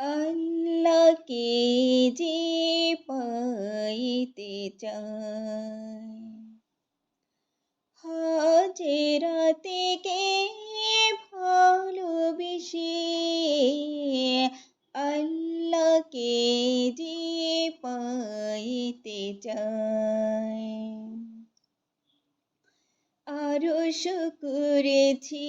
আল্লাহকে যে পাইতে চায়। কে ভালোবেসে আল্লাহকে যে পাইতে চায়। আরশ করেছি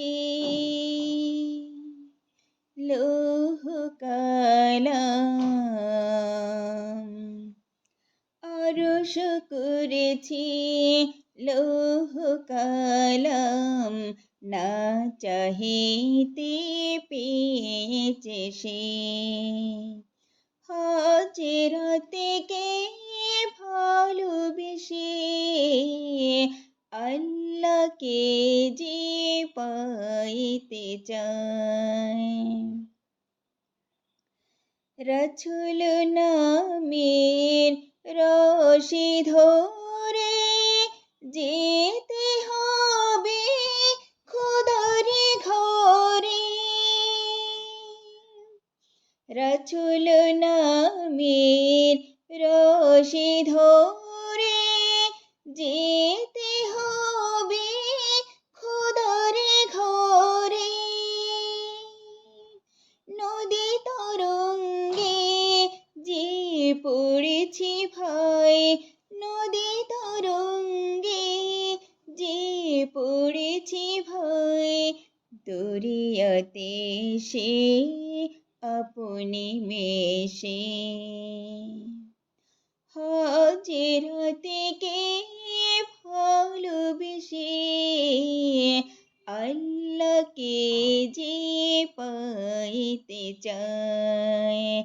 আরশ করেছি। লৌহ কালাম না চাহিতে পেয়েছে সে। হাজেরাতে কে ভালোবেসে আল্লাহকে যে পাইতে চায়। রছুল নামের রশি ধরে যেতে হবে খুদরে ঘরে। রচুল নামের রশি ধরে যেতে পড়েছি ভাই দরিয়াতে সে আপনি মেশে। হাজেরাতে কে ভালোবেসে? আল্লাহকে যে পাইতে চায়?